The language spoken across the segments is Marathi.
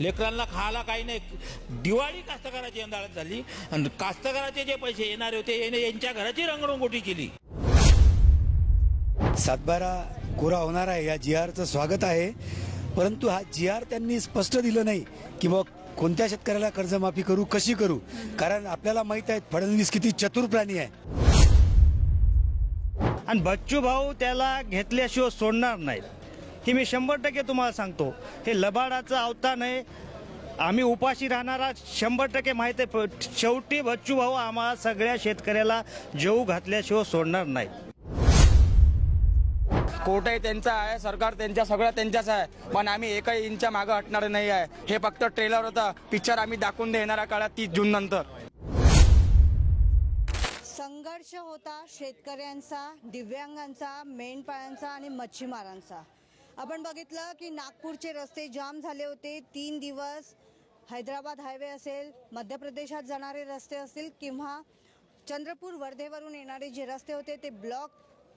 लेकरांना खायला काही नाही. दिवाळी कास्तकाराची यंदाळत झाली. आणि कास्तकाराचे जे पैसे येणारे होते याने यांच्या घराची रंगरंगोटी केली. सातबारा कोरा होणार आहे या जी आरचं स्वागत आहे. परंतु हा जी आर त्यांनी स्पष्ट दिलं नाही की मग कोणत्या शेतकऱ्याला कर्जमाफी करू कशी करू? कारण आपल्याला माहीत आहे फडणवीस किती चतुर प्राणी आहे. आणि बच्चू भाऊ त्याला घेतल्याशिवाय सोडणार नाहीत. हे मी शंभर टक्के तुम्हाला सांगतो. हे लबाडाचं अवतान आहे आम्ही उपाशी राहणारा शंभर टक्के माहीत आहे. शेवटी बच्चू भाऊ आम्हाला सगळ्या शेतकऱ्याला जेऊ घातल्याशिवाय सोडणार नाहीत कोर्टही त्यांचा आहे. सरकार त्यांच्या सगळं त्यांच्याच आहे. पण आम्ही एकही इंच्या मागं हटणार नाही आहे. हे फक्त ट्रेलर होतं. पिक्चर आम्ही दाखवून दे येणाऱ्या काळात तीस जून नंतर. संघर्ष होता शेतकऱ्यांचा दिव्यांगांचा मेंढपाळांचा आणि मच्छीमारांचा. आपण बघितलं की नागपूरचे रस्ते जाम झाले होते. तीन दिवस हैदराबाद हायवे असेल मध्य प्रदेशात जाणारे रस्ते असतील किंवा चंद्रपूर वर्धेवरून येणारे जे रस्ते होते ते ब्लॉक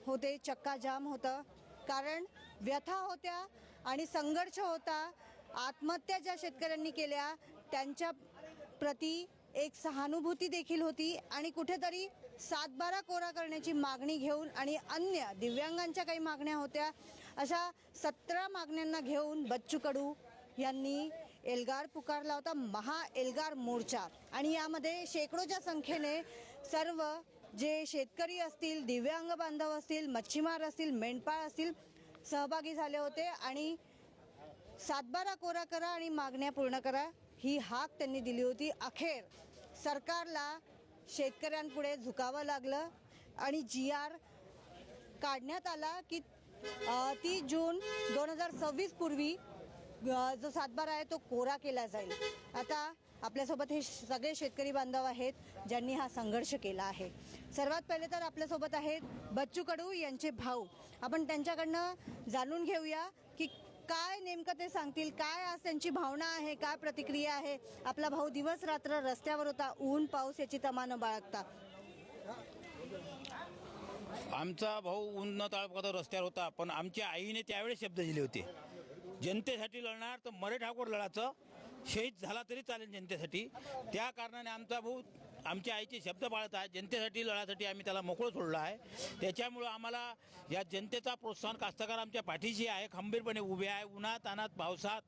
होते चक्का जाम होतं. कारण व्यथा होत्या आणि संघर्ष होता. आत्महत्या ज्या शेतकऱ्यांनी केल्या त्यांच्या प्रती एक सहानुभूती देखील होती आणि कुठेतरी सातबारा कोरा करण्याची मागणी घेऊन आणि अन्य दिव्यांगांच्या काही मागण्या होत्या अशा सतरा मागण्यांना घेऊन बच्चू कडू यांनी एल्गार पुकारला होता महा एल्गार मोर्चा. आणि यामध्ये शेकडोच्या संख्येने सर्व जे शेतकरी असतील दिव्यांग बांधव असतील मच्छीमार असतील मेंढपाळ असतील सहभागी झाले होते. आणि सातबारा कोरा करा आणि मागण्या पूर्ण करा ही हाक त्यांनी दिली होती. अखेर सरकारला शेतकऱ्यांपुढे झुकावं लागलं आणि जी आर काढण्यात आला की तीस जून दोन हजार सव्वीस पूर्वी जो सातबारा आहे तो कोरा केला जाईल. आता आपल्यासोबत हे सगळे शेतकरी बांधव आहेत ज्यांनी हा संघर्ष केला आहे. सर्वात पहिले तर आपल्यासोबत आहेत बच्चू कडू यांचे भाऊ. आपण त्यांच्याकडनं जाणून घेऊया की काय नेमकं ते सांगतील काय आज त्यांची भावना आहे काय प्रतिक्रिया आहे. आपला भाऊ दिवस रात्र रस्त्यावर होता ऊन पाऊस याची तमानं बाळगता. आमचा भाऊ उन्न ताळपत्र रस्त्यावर होता पण आमच्या आईने त्यावेळेस शब्द दिले होते. जनतेसाठी लढणार तर मरे ठाकूर लढाचं शहीद झाला तरी चालेल जनतेसाठी. त्या कारणाने आमचा भाऊ आमच्या आईचे शब्द पाळत आहे जनतेसाठी लढासाठी आम्ही त्याला मोकळं सोडलं आहे. त्याच्यामुळं आम्हाला या जनतेचा प्रोत्साहन कास्तकार आमच्या पाठीशी आहे खंबीरपणे उभे आहे उन्हात अनात पावसात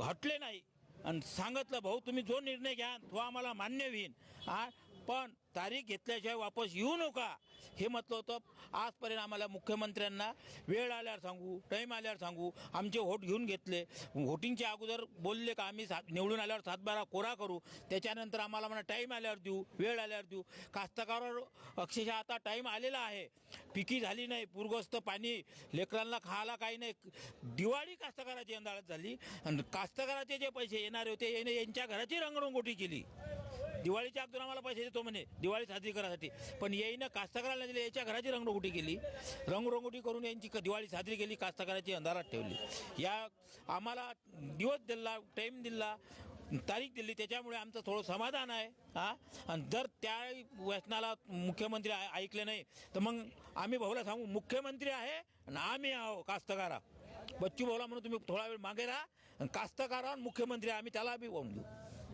हटले नाही. आणि सांगितलं भाऊ तुम्ही जो निर्णय घ्या तो आम्हाला मान्य होईल हा पण तारीख घेतल्याशिवाय वापस येऊ नका. हे म्हटलं होतं. आजपर्यंत आम्हाला मुख्यमंत्र्यांना वेळ आल्यावर सांगू टाईम आल्यावर सांगू. आमचे वोट घेऊन घेतले. व्होटिंगच्या अगोदर बोलले का आम्ही सात निवडून आल्यावर सातबारा कोरा करू. त्याच्यानंतर आम्हाला म्हणा टाईम आल्यावर देऊ वेळ आल्यावर देऊ. कास्तकारावर अक्षरशः आता टाईम आलेला आहे. पिकी झाली नाही पूरग्रस्त पाणी लेकरांना खायला काही नाही. दिवाळी कास्तकाराची यंदाळत झाली. आणि कास्तकाराचे जे पैसे येणारे होते याने यांच्या घराची रंगरंगोटी केली. दिवाळीच्या अगोदर आम्हाला पैसे देतो म्हणे दिवाळी साजरी करायसाठी. पण येईनं कास्तकाराला दिले याच्या घराची रंगरंगोटी केली. रंगरंगोटी करून यांची क- दिवाळी साजरी केली कास्तकाराची अंधारात ठेवली. या आम्हाला दिवस दिला टाईम दिला तारीख दिली त्याच्यामुळे आमचं थोडं समाधान आहे हा? आणि जर त्या व्यसनाला मुख्यमंत्री ऐकले नाही तर मग आम्ही भाऊला सांगू मुख्यमंत्री आहे आणि आम्ही आहो कास्तकारा. बच्चू भाऊला म्हणून तुम्ही थोडा वेळ मागे राहा. आणि कास्तकारा आणि मुख्यमंत्री आम्ही त्याला बी वाहून घेऊ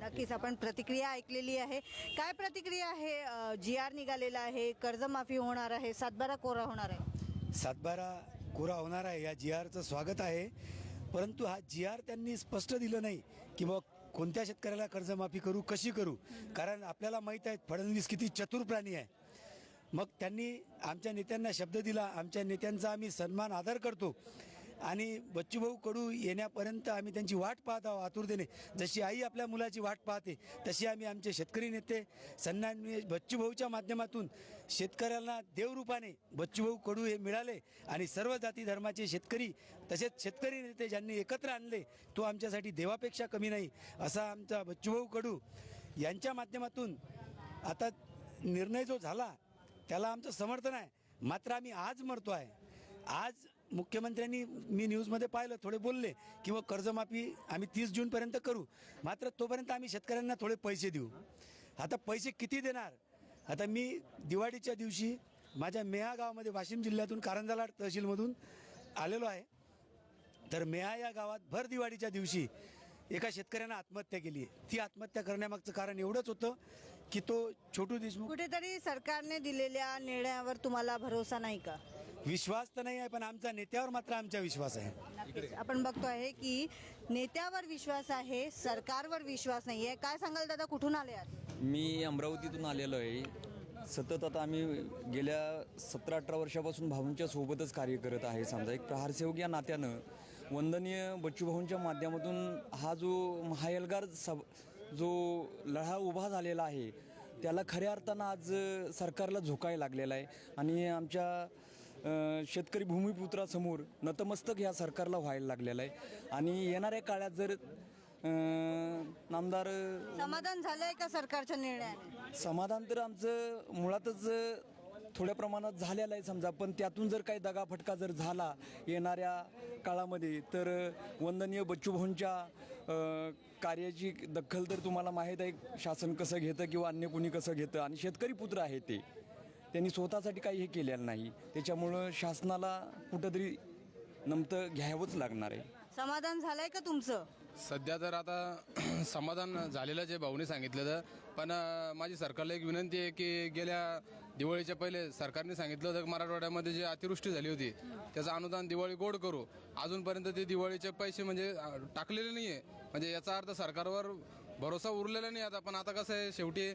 नक्कीच आपण प्रतिक्रिया ऐकलेली आहे. काय प्रतिक्रिया आहे? जी आर निघालेला आहे. कर्जमाफी होणार आहे. सातबारा कोरा होणार आहे. सातबारा कोरा होणार आहे. या जी आरचं स्वागत आहे. परंतु हा जी आर त्यांनी स्पष्ट दिलं नाही की मग कोणत्या शेतकऱ्याला कर्जमाफी करू कशी करू? कारण आपल्याला माहीत आहे फडणवीस किती चतुर प्राणी आहे. मग त्यांनी आमच्या नेत्यांना शब्द दिला. आमच्या नेत्यांचा आम्ही सन्मान आदर करतो. आणि बच्चूभाऊ कडू येण्यापर्यंत आम्ही त्यांची वाट पाहत आहोत आतुरतेने. जशी आई आपल्या मुलाची वाट पाहते तशी आम्ही आमचे शेतकरी नेते सन्माननीय बच्चूभाऊच्या माध्यमातून शेतकऱ्यांना देवरूपाने बच्चूभाऊ कडू हे मिळाले आणि सर्व जाती धर्माचे शेतकरी तसेच शेतकरी नेते ज्यांनी एकत्र आणले तो आमच्यासाठी देवापेक्षा कमी नाही असा आमचा बच्चूभाऊ कडू यांच्या माध्यमातून आता निर्णय जो झाला त्याला आमचं समर्थन आहे. मात्र आम्ही आज मरतो आहे. आज मुख्यमंत्र्यांनी मी न्यूजमध्ये पाहिलं थोडे बोलले की व कर्जमाफी आम्ही तीस जूनपर्यंत करू. मात्र तोपर्यंत आम्ही शेतकऱ्यांना थोडे पैसे देऊ. आता पैसे किती देणार? आता मी दिवाळीच्या दिवशी माझ्या मेहा गावामध्ये वाशिम जिल्ह्यातून कारंजालाड तहसीलमधून आलेलो आहे. तर मेहा या गावात भर दिवाळीच्या दिवशी एका शेतकऱ्यानं आत्महत्या केली ती आत्महत्या करण्यामागचं कारण एवढंच होतं की तो छोटू देशमुख कुठेतरी सरकारने दिलेल्या निर्णयावर तुम्हाला भरोसा नाही का? विश्वास तर नाही आहे पण आमचा नेत्यावर मात्र आमचा विश्वास आहे. नक्कीच. आपण बघतो आहे की नेत्यावर विश्वास आहे सरकारवर विश्वास नाही आहे. काय सांगाल दादा कुठून आले आहात? मी अमरावतीतून आलेलो आहे. सतत आता आम्ही गेल्या सतरा अठरा वर्षापासून भाऊंच्या सोबतच कार्य करत आहे समजा. एक प्रहारसेवक या नात्यानं वंदनीय बच्चू भाऊंच्या माध्यमातून हा जो महाएल्गार सब जो लढा उभा झालेला आहे त्याला खऱ्या अर्थानं आज सरकारला झोकायला लागलेला आहे. आणि आमच्या शेतकरी भूमिपुत्रासमोर नतमस्तक ह्या सरकारला व्हायला लागलेलं आहे. आणि येणाऱ्या काळात जर नामदार समाधान झालंय का सरकारच्या निर्णयाने समाधान तर आमचं मुळातच थोड्या प्रमाणात झालेलं आहे समजा पण त्यातून जर काही दगाफटका जर झाला येणाऱ्या काळामध्ये तर वंदनीय बच्चूभाऊंच्या कार्याची दखल तर तुम्हाला माहीत आहे शासन कसं घेतं किंवा अन्य कोणी कसं घेतं आणि शेतकरी पुत्र आहे ते. त्यांनी स्वतःसाठी काही हे केलेलं नाही. त्याच्यामुळं शासनाला कुठंतरी नमतं घ्यावंच लागणार आहे. समाधान झालंय का तुमचं? सध्या तर आता समाधान झालेलंच आहे भाऊने सांगितलं तर पण अं, माझी सरकारला एक विनंती आहे की गेल्या दिवाळीच्या पहिले सरकारने सांगितलं होतं की मराठवाड्यामध्ये जी अतिवृष्टी झाली होती त्याचं अनुदान दिवाळी गोड करू. अजूनपर्यंत ते दिवाळीचे पैसे म्हणजे अं, टाकलेले नाही आहे म्हणजे याचा अर्थ सरकारवर भरोसा उरलेला नाही आता. पण आता कसं आहे शेवटी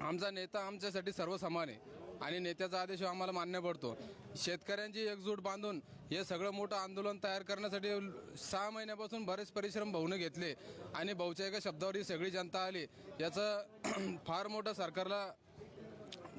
आमचा नेता आमच्यासाठी सर्व समान आहे. आणि नेत्याचा आदेश आम्हाला मान्य पडतो. शेतकऱ्यांची एकजूट बांधून हे सगळं मोठं आंदोलन तयार करण्यासाठी सहा महिन्यापासून बरेच परिश्रम भाऊने घेतले आणि भाऊच्या एका शब्दावर ही सगळी जनता आली. याचं फार मोठं सरकारला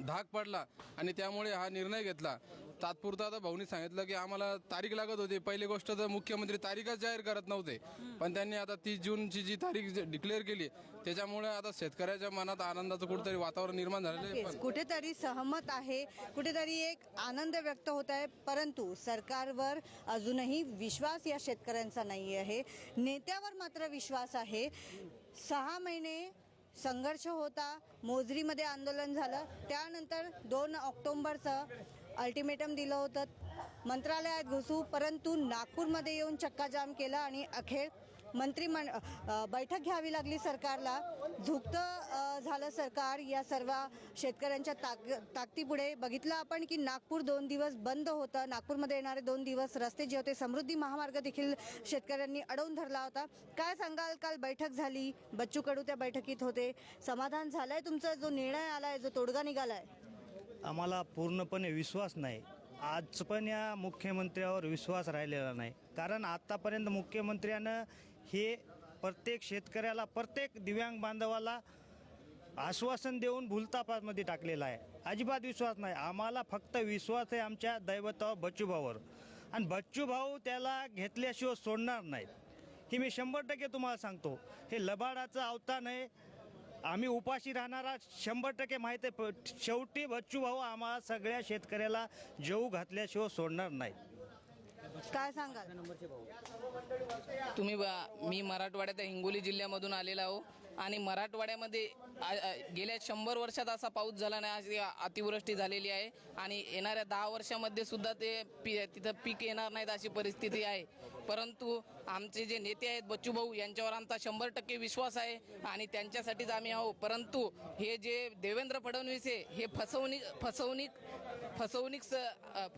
धाक पडला आणि त्यामुळे हा निर्णय घेतला. तात्पुरता आता भाऊनी सांगितलं की आम्हाला तारीख लागत होती. पहिली गोष्ट तर मुख्यमंत्री तारीखच जाहीर करत नव्हते. पण त्यांनी आता तीस जूनची जी तारीख डिक्लेअर केली त्याच्यामुळे आता शेतकऱ्याच्या मनात आनंदाचं कुठेतरी वातावरण निर्माण झालेलं आहे. कुठेतरी सहमत आहे. कुठेतरी एक आनंद व्यक्त होत आहे. परंतु सरकारवर अजूनही विश्वास या शेतकऱ्यांचा नाही आहे. नेत्यावर मात्र विश्वास आहे. सहा महिने संघर्ष होता. मोजरीमध्ये आंदोलन झालं. त्यानंतर दोन ऑक्टोंबरचं अल्टिमेटम दिलं होतं. मंत्रालयात घुसू परंतु नागपूरमध्ये येऊन चक्काजाम केला आणि अखेर मंत्रिमंड बैठक घ्यावी लागली सरकारला. झुकतं झालं सरकार. या सर्व शेतकऱ्यांच्या ताक ताकदीपुढे बघितलं आपण की नागपूर दोन दिवस बंद होतं. नागपूरमध्ये येणारे दोन दिवस रस्ते जे होते समृद्धी महामार्ग देखील शेतकऱ्यांनी अडवून धरला होता. काय सांगाल? काल बैठक झाली. बच्चू कडू त्या बैठकीत होते. समाधान झालं आहे तुमचा? जो निर्णय आला आहे जो तोडगा निघाला आहे आम्हाला पूर्णपणे विश्वास नाही. आज पण या मुख्यमंत्र्यावर विश्वास राहिलेला नाही. कारण आत्तापर्यंत मुख्यमंत्र्यानं हे प्रत्येक शेतकऱ्याला प्रत्येक दिव्यांग बांधवाला आश्वासन देऊन भूलतापामध्ये टाकलेलं आहे. अजिबात विश्वास नाही. आम्हाला फक्त विश्वास आहे आमच्या दैवतावर बच्चूभाऊवर. आणि बच्चूभाऊ त्याला घेतल्याशिवाय सोडणार नाहीत. हे मी शंभर टक्के तुम्हाला सांगतो. हे लबाडाचं अवतान आहे आम्ही उपाशी राहणारा शंभर टक्के माहीत आहे. शेवटी बच्चू भाऊ आम्हाला सगळ्या शेतकऱ्याला जेऊ घातल्याशिवाय सोडणार नाही काय सांगाल? तुम्ही बा- मी मराठवाड्यात हिंगोली जिल्ह्यामधून आलेला आहो. आणि मराठवाड्यामध्ये गेल्या शंभर वर्षात असा पाऊस झाला नाही अशी अतिवृष्टी झालेली आहे. आणि येणाऱ्या दहा वर्षामध्ये सुद्धा ते पी तिथं पीक येणार नाहीत अशी परिस्थिती आहे. परंतु आमचे जे नेते आहेत बच्चू भाऊ यांच्यावर आमचा शंभर टक्के विश्वास आहे आणि त्यांच्यासाठीच आम्ही आहो परंतु हे जे देवेंद्र फडणवीस आहे हे फसवणूक फसवणूक फसवणूक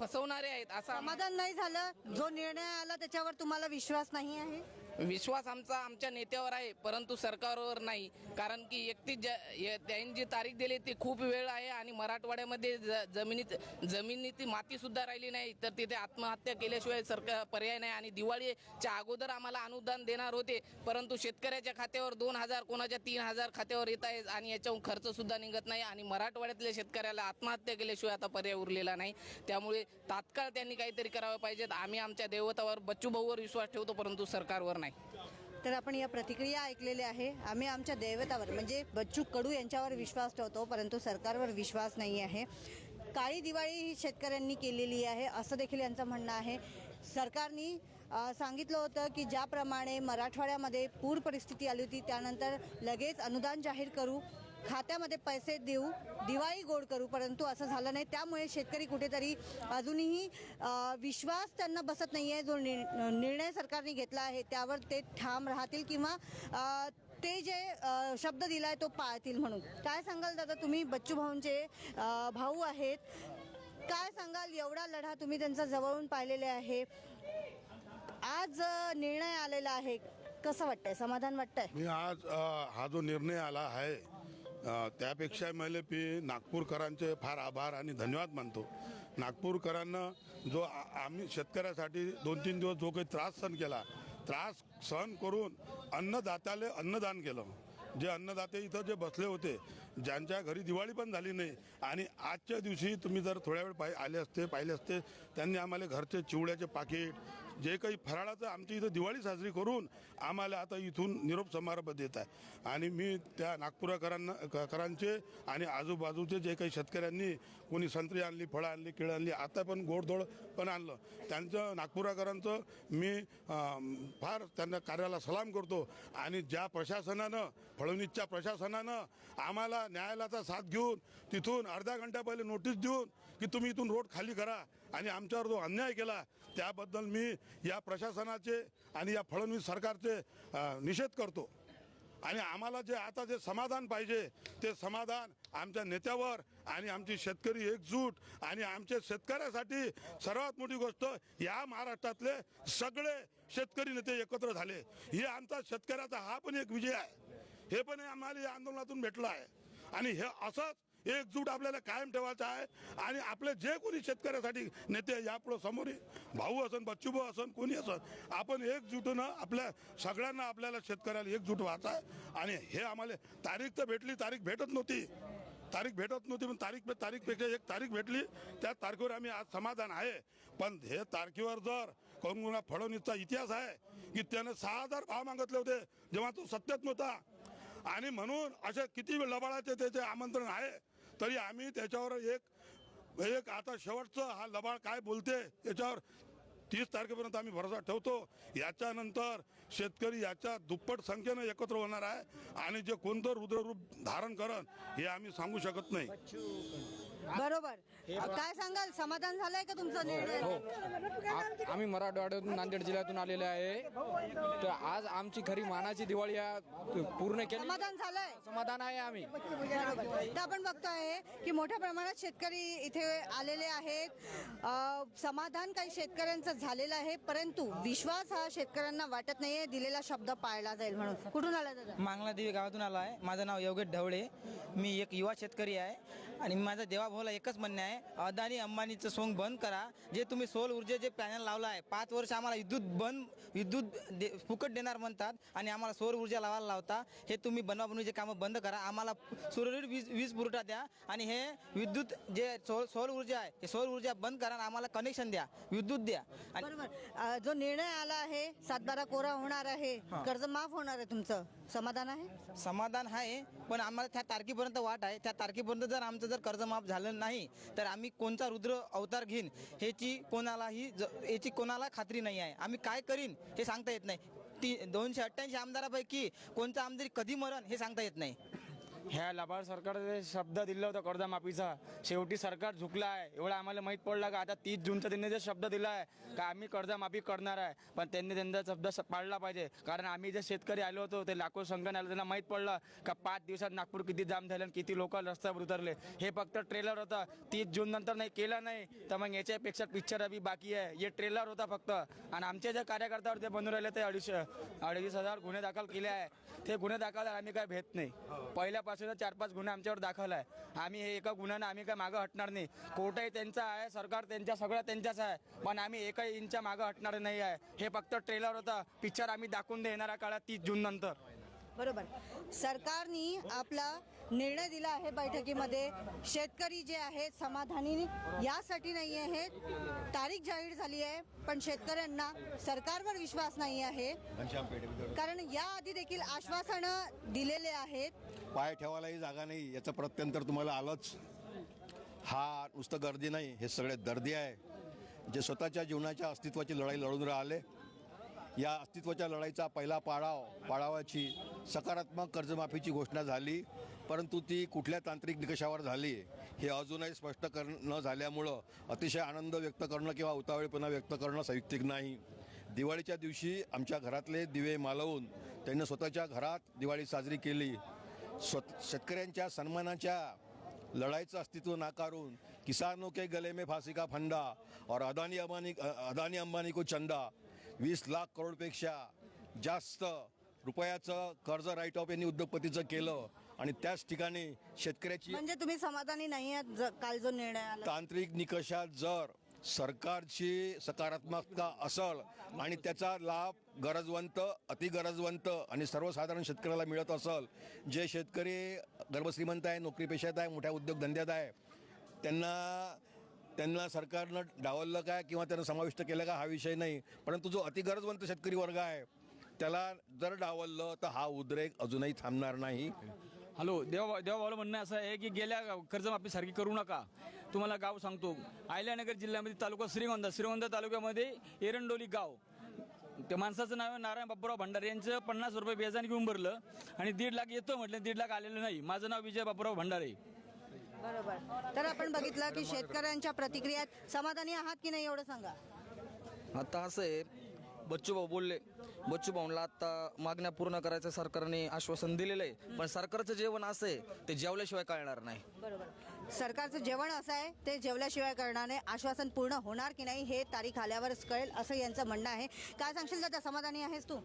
फसवणारे आहेत असा समाधान नाही झालं. जो निर्णय आला त्याच्यावर तुम्हाला विश्वास नाही आहे? विश्वास आमचा आमच्या नेत्यावर आहे परंतु सरकारवर नाही. कारण की एकतीस ज त्यांनी जी तारीख दिली ती खूप वेळ आहे आणि मराठवाड्यामध्ये ज जमिनीत जमिनीची माती सुद्धा राहिली नाही. तर तिथे आत्महत्या केल्याशिवाय सरकार पर्याय नाही आणि दिवाळीच्या अगोदर आम्हाला अनुदान देणार होते. परंतु शेतकऱ्याच्या खात्यावर दोन हजार कोणाच्या तीन हजार खात्यावर येत आहे आणि याच्याहून खर्च सुद्धा निघत नाही आणि मराठवाड्यातल्या शेतकऱ्याला आत्महत्या केल्याशिवाय आता पर्याय उरलेला नाही. त्यामुळे तात्काळ त्यांनी काहीतरी करावं पाहिजेत. आम्ही आमच्या देवतावर बच्चू भाऊवर विश्वास ठेवतो परंतु सरकारवर नाही. तर आपण या प्रतिक्रिया ऐकलेल्या आहे. आम्ही आमच्या दैवतावर म्हणजे बच्चू कडू यांच्यावर विश्वास ठेवतो परंतु सरकारवर विश्वास नाही आहे. काळी दिवाळी ही शेतकऱ्यांनी केलेली आहे असं देखील यांचं म्हणणं आहे. सरकारनी सांगितलं होतं की ज्याप्रमाणे मराठवाड्यामध्ये पूर परिस्थिती आली होती त्यानंतर लगेच अनुदान जाहीर करू खात्यामध्ये पैसे देऊ दिवाळी गोड करू परंतु असं झालं नाही. त्यामुळे शेतकरी कुठेतरी अजूनही विश्वास त्यांना बसत नाही आहे जो निर्णय सरकारने घेतला आहे त्यावर ते ठाम राहतील किंवा ते जे शब्द दिला आहे तो पाळतील म्हणून. काय सांगाल दादा तुम्ही? बच्चू भाऊंचे भाऊ आहेत. काय सांगाल? एवढा लढा तुम्ही त्यांचा जवळून पाहिलेले आहे. आज निर्णय आलेला आहे. कसं वाटतंय? समाधान वाटतंय? मी आज अ, हा जो निर्णय आला आहे अ, त्यापेक्षा मला मी नागपूरकरांचे फार आभार आणि धन्यवाद मानतो. नागपूरकरांना जो आ- आम्ही शेतकऱ्यासाठी दोन तीन दिवस जो काही त्रास सहन केला त्रास सहन करून अन्नदात्याले अन्नदान केलं. जे अन्नदाते इथं जे बसले होते ज्यांच्या घरी दिवाळी पण झाली नाही आणि आजच्या दिवशी तुम्ही जर थोड्या वेळ पाहि आले असते पाहिले असते त्यांनी आम्हाला घरचे चिवड्याचे पाकिट जे काही फराळाचं आमच्या इथं दिवाळी साजरी करून आम्हाला आता इथून निरोप समारंभ देत आहे. आणि मी त्या नागपुराकरांना करांचे आणि आजूबाजूचे जे काही शेतकऱ्यांनी कोणी संत्री आणली फळं आणली केळं आणली आता पण गोडधोड पण आणलं. त्यांचं नागपुराकरांचं मी फार त्यांना कार्याला सलाम करतो. आणि ज्या प्रशासनानं फडणवीसच्या प्रशासनानं आम्हाला न्यायालयाचा साथ घेऊन तिथून अर्धा घंटा पहिले नोटीस देऊन की तुम्ही इथून रोड खाली करा. आणि आमच्यावर जो अन्याय केला त्याबद्दल मी या प्रशासनाचे आणि या फडणवीस सरकारचे निषेध करतो. आणि आम्हाला जे आता जे समाधान पाहिजे ते समाधान आमच्या नेत्यावर आणि आमची शेतकरी एकजूट आणि आमच्या शेतकऱ्यासाठी सर्वात मोठी गोष्ट या महाराष्ट्रातले सगळे शेतकरी नेते एकत्र झाले. हे आमचा शेतकऱ्याचा हा पण एक विजय आहे. हे पण आम्हाला या आंदोलनातून भेटलं आहे. आणि हे असंच एकजूट आपल्याला कायम ठेवायचं आहे. आणि आपले जे कोणी शेतकऱ्यासाठी नेते यापुढे समोर भाऊ असन बच्चूभाऊ असन कोणी असन आपण एकजुटनं आपल्या सगळ्यांना आपल्याला शेतकऱ्याला एकजूट व्हायचं आहे. आणि हे आम्हाला तारीख तर भेटली तारीख भेटत नव्हती. तारीख भेटत नव्हती पण तारीख तारीखपेक्षा एक तारीख भेटली. त्या तारखेवर आम्ही आज समाधान आहे. पण हे तारखेवर जर करून फडणवीसचा इतिहास आहे की त्यानं सहा हजार भाव मागितले होते जेव्हा तो सत्तेत नव्हता. आणि म्हणून असे किती लबाळाचे त्याचे आमंत्रण आहे. तरी आम्ही त्याच्यावर एक एक आता शेवटचं हा लबाळ काय बोलते याच्यावर तीस तारखेपर्यंत आम्ही भरोसा ठेवतो. याच्यानंतर शेतकरी याच्या दुप्पट संख्येनं एकत्र होणार आहे आणि जे कोणतं रुद्ररूप धारण करण हे आम्ही सांगू शकत नाही. बरोबर. काय सांगाल? समाधान झालंय का तुमचं निर्णय? आ- आम्ही मराठवाड्यातून नांदेड जिल्ह्यातून आलेले आहे. तर आज आमची खरी मानाची दिवाळी या पूर्ण केली. समाधान झालंय? समाधान आहे आम्ही. तर आपण बघतोय की मोठ्या प्रमाणात शेतकरी इथे आलेले आहेत. अ, समाधान काही शेतकऱ्यांचं झालेलं आहे परंतु विश्वास हा शेतकऱ्यांना वाटत नाहीये. दिलेला शब्द पाळला जाईल म्हणून. कुठून आला दादा? मांगलादेवी गावातून आलो आहे. माझं नाव योगेश ढवळे. मी एक युवा शेतकरी आहे. आणि माझं देवाभाऊला एकच म्हणणं आहे अदानी अंबानीचं सोंग बंद करा. जे तुम्ही सौर ऊर्जे जे पॅनल लावलं आहे पाच वर्ष आम्हाला विद्युत बंद विद्युत दे फुकट देणार म्हणतात आणि आम्हाला सौर ऊर्जा लावायला लावता हे तुम्ही बनवाबनवीचे कामं बंद करा. आम्हाला सुरळीत वीज वीज पुरवठा द्या आणि हे विद्युत जे सौर सौर ऊर्जा आहे ते सौर ऊर्जा बंद करा आणि आम्हाला कनेक्शन द्या विद्युत द्या. बरोबर. जो निर्णय आला आहे सातबारा कोरा होणार आहे कर्ज माफ होणार आहे तुमचं? समाधान आहे? समाधान आहे पण आम्हाला त्या तारखेपर्यंत वाट आहे. त्या तारखेपर्यंत जर आमचं जर कर्जमाफ झालं नाही तर आम्ही कोणता रुद्र अवतार घेईन ह्याची कोणालाही ज- याची कोणाला खात्री नाही आहे. आम्ही काय करीन हे सांगता येत नाही. ती दोनशे अठ्ठ्याऐंशी आमदारापैकी कोणता आमदार कधी मरण हे सांगता येत नाही. ह्या लबाड सरकारने शब्द दिला होता कर्जमाफीचा. शेवटी सरकार झुकला आहे. एवढं आम्हाला माहीत पडलं का? आता तीस जूनचा त्यांनी जे शब्द दिला आहे का आम्ही कर्जमाफी करणार आहे? पण त्यांनी त्यांचा शब्द पाळला पाहिजे. कारण आम्ही जे शेतकरी आलो होतो ते लाखो संख्येने आलो त्यांना माहीत पडलं का पाच दिवसात नागपूर किती जाम झाले आणि किती लोक रस्त्यावर उतरले. हे फक्त ट्रेलर होतं. तीस जून नंतर नाही केलं नाही. तर मग याच्यापेक्षा पिक्चर अभि बाकी आहे. हे ट्रेलर होता फक्त. आणि आमचे जे कार्यकर्त्यावर ते बनून राहिले ते अडीचशे अडीच हजार गुन्हे दाखल केले आहे. ते गुन्हे दाखल आम्ही काय भेट नाही. पहिल्यापासून चार पाच गुन्हे आमच्यावर दाखल आहे. आम्ही हे एका गुन्ह्यानं आम्ही काय मागं हटणार नाही. कोर्टही त्यांचा आहे सरकार त्यांच्या सगळं त्यांच्याच आहे. पण आम्ही एका इंच्या मागं हटणार नाही आहे. हे फक्त ट्रेलर होतं. पिक्चर आम्ही दाखवून दे काळात तीस जून नंतर. बरोबर. सरकारनी आपला निर्णय दिला आहे बैठकीमध्ये. शेतकरी जे आहेत समाधानी यासाठी नाही आहेत तारीख जाहीर झाली आहे पण शेतकऱ्यांना सरकारवर विश्वास नाही आहे. कारण याआधी देखील आश्वासनं दिलेले आहेत. पाय ठेवायलाही जागा नाही याचं प्रत्यंतर तुम्हाला आलंच. हा नुसतं गर्दी नाही हे सगळे दर्दी आहे. जे स्वतःच्या जीवनाच्या अस्तित्वाची लढाई लढून राहिले या अस्तित्वाच्या लढाईचा पहिला पाडाव पाडावाची सकारात्मक कर्जमाफीची घोषणा झाली. परंतु ती कुठल्या तांत्रिक निकषावर झाली हे अजूनही स्पष्ट कर न झाल्यामुळं अतिशय आनंद व्यक्त करणं किंवा उतावळीपणा व्यक्त करणं साहित्यिक नाही. दिवाळीच्या दिवशी आमच्या घरातले दिवे मालवून त्यांनी स्वतःच्या घरात दिवाळी साजरी केली. स्वत शेतकऱ्यांच्या सन्मानाच्या लढाईचं अस्तित्व नाकारून किसानों के गले में फांसी का फंदा और अदानी अंबानी अदानी अंबानी को चंदा. वीस लाख करोडपेक्षा जास्त रुपयाचं कर्ज राईट ऑफ यांनी उद्योगपतीचं केलं. आणि त्याच ठिकाणी शेतकऱ्याची म्हणजे तुम्ही समाधानी नाही आहात ज- काल जो निर्णय आला? तांत्रिक निकषात जर सरकारची सकारात्मकता असल आणि त्याचा लाभ गरजवंत अतिगरजवंत आणि सर्वसाधारण शेतकऱ्याला मिळत असल जे शेतकरी गर्भश्रीमंत आहे नोकरीपेशात आहे मोठ्या उद्योगधंद्यात आहे त्यांना त्यांना सरकारनं डावललं काय किंवा त्यांना समाविष्ट केलं का हा विषय नाही. परंतु जो अतिगरजवंत शेतकरी वर्ग आहे त्याला जर डावललं तर हा उद्रेक अजूनही थांबणार नाही. हॅलो देवा देवाभाऊला म्हणणं असं आहे की गेल्या कर्जमाफी सारखी करू नका. तुम्हाला गाव सांगतो. आयल्यानगर जिल्ह्यामध्ये तालुका श्रीगोंदा. श्रीगोंदा तालुक्यामध्ये एरंडोली गाव. त्या माणसाचं नाव नारायण बापूराव भंडारे. यांचं पन्नास रुपये व्याजाने घेऊन भरलं आणि दीड लाख येतो म्हटलं दीड लाख आलेलं नाही. माझं नाव विजय बापूराव भंडारे. बरोबर. तर आपण बघितलं की शेतकऱ्यांच्या प्रतिक्रियात समाधानी आहात की नाही एवढं सांगा. आता असं आहे बच्चू भाऊ बोलले बच्चू भाऊला आता मागण्या पूर्ण करायचं सरकारने आश्वासन दिलेलं आहे पण सरकारचं जेवण असं आहे ते जेवल्याशिवाय कळणार नाही. बरोबर. सरकारचं जेवण असं आहे ते जेवल्याशिवाय करणार नाही आश्वासन पूर्ण होणार की नाही हे तारीख आल्यावरच कळेल असं यांचं म्हणणं आहे. काय सांगशील दादा समाधानी आहेस तू?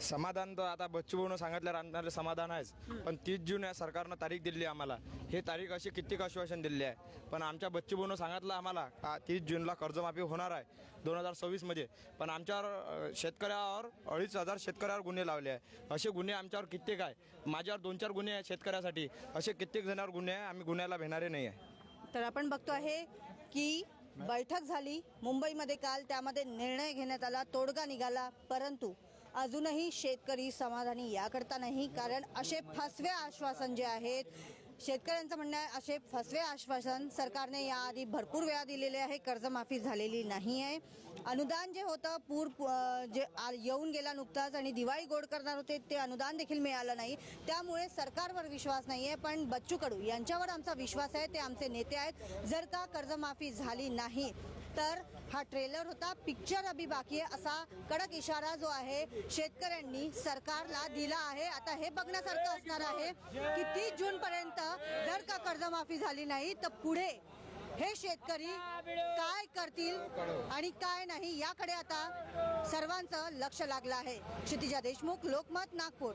समाधान तर आता बच्चू भाऊनं सांगितलं आणणारे समाधान आहेच. पण तीस जून या सरकारनं तारीख दिली आम्हाला. हे तारीख अशी कित्येक आश्वासन दिले आहे. पण आमच्या बच्चू भाऊनं सांगितलं आम्हाला का तीस जूनला कर्जमाफी होणार आहे दोन हजार सव्वीसमध्ये. पण आमच्यावर शेतकऱ्यावर अडीच हजार शेतकऱ्यावर गुन्हे लावले आहे असे गुन्हे आमच्यावर कित्येक आहे. माझ्यावर दोन चार गुन्हे आहेत शेतकऱ्यासाठी. असे कित्येक जणांवर गुन्हे आहे. आम्ही गुन्ह्याला भेणारे नाही आहे. तर आपण बघतो आहे की बैठक झाली मुंबईमध्ये काल. त्यामध्ये निर्णय घेण्यात आला. तोडगा निघाला. परंतु अजूनही शेतकरी समाधानी याकरता नाही कारण असे फसवे आश्वासन जे आहेत शेतकऱ्यांचं म्हणणं आहे असे फसवे आश्वासन सरकारने याआधी भरपूर वेळा दिलेले आहे कर्जमाफी झालेली नाही आहे. अनुदान जे होतं पूर जे आ- येऊन गेला नुकताच आणि दिवाळी गोड करणार होते ते अनुदान देखील मिळालं नाही. त्यामुळे सरकारवर विश्वास नाही आहे पण बच्चू कडू यांच्यावर आमचा विश्वास आहे ते आमचे नेते आहेत. जर का कर्जमाफी झाली नाही तर हा ट्रेलर होता. पिक्चर अभी बाकी आहे. असा कडक इशारा जो आहे शेतकऱ्यांनी सरकारला दिला आहे. आता हे बघण्यासारखं असणार आहे की तीस जून पर्यंत जर का कर्जमाफी झाली नाही तर पुढे हे शेतकरी काय करतील आणि काय नाही याकडे आता सर्वांचं लक्ष लागलं आहे. क्षितिजा देशमुख लोकमत नागपूर.